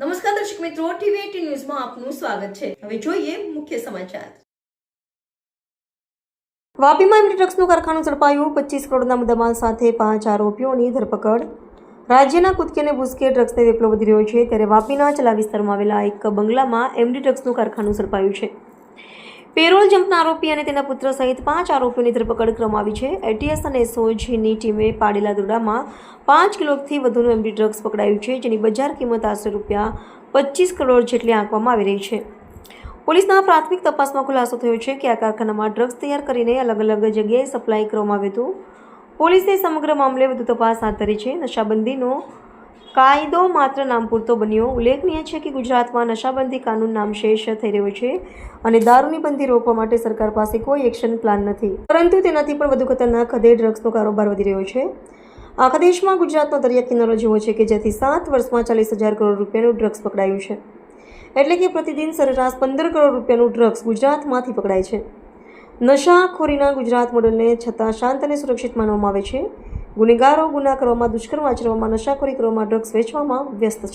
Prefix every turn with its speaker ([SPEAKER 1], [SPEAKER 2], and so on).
[SPEAKER 1] નમસ્કાર દર્શક મિત્રો, ટીવી ન્યૂઝમાં આપનું સ્વાગત છે. હવે જોઈએ મુખ્ય સમાચાર. વાપીમાં એમડી ડ્રગ્સનું કારખાનું ઝડપાયું, પચીસ કરોડના મુદ્દામાલ સાથે પાંચ આરોપીઓની ધરપકડ. રાજ્યના કુદકે અને ભૂસકે ડ્રગ્સને વેપલો વધી રહ્યો છે, ત્યારે વાપીના ચલા વિસ્તારમાં આવેલા એક બંગલામાં એમડી ડ્રગ્સનું કારખાનું ઝડપાયું છે. પેરોલ જમ્પના આરોપી અને તેના પુત્ર સહિત પાંચ આરોપીઓની ધરપકડ કરવામાં આવી છે. એટીએસ અને એસઓજીની ટીમે પાડેલા દોડામાં પાંચ કિલોથી વધુનું એમડી ડ્રગ્સ પકડાયું છે, જેની બજાર કિંમત આશરે રૂપિયા પચીસ કરોડ જેટલી આંકવામાં આવી રહી છે. પોલીસના પ્રાથમિક તપાસમાં ખુલાસો થયો છે કે આ કારખાનામાં ડ્રગ્સ તૈયાર કરીને અલગ અલગ જગ્યાએ સપ્લાય કરવામાં આવ્યું હતું. પોલીસે સમગ્ર મામલે વધુ તપાસ હાથ ધરી છે. નશાબંધીનો કાયદો માત્ર નામ પૂરતો બન્યો. ઉલ્લેખનીય છે કે ગુજરાતમાં નશાબંધી કાનૂન નામશેષ થઈ રહ્યો છે અને દારૂની બંધી રોકવા માટે સરકાર પાસે કોઈ એક્શન પ્લાન નથી. પરંતુ તેનાથી પણ વધુ ખતરનાક હદે ડ્રગ્સનો કારોબાર વધી રહ્યો છે. આખા દેશમાં ગુજરાતનો દરિયા કિનારો જેવો છે કે જેથી સાત વર્ષમાં ચાલીસ હજાર કરોડ રૂપિયાનું ડ્રગ્સ પકડાયું છે. એટલે કે પ્રતિદિન સરેરાશ પંદર કરોડ રૂપિયાનું ડ્રગ્સ ગુજરાતમાંથી પકડાય છે. નશાખોરીના ગુજરાત મોડલને છતાં શાંત અને સુરક્ષિત માનવામાં આવે છે. ગુનેગારો ગુના કરવામાં દુષ્કર્મ આચરવામાં નશાખોરી કરવામાં ડ્રગ્સ વેચવામાં વ્યસ્ત છે.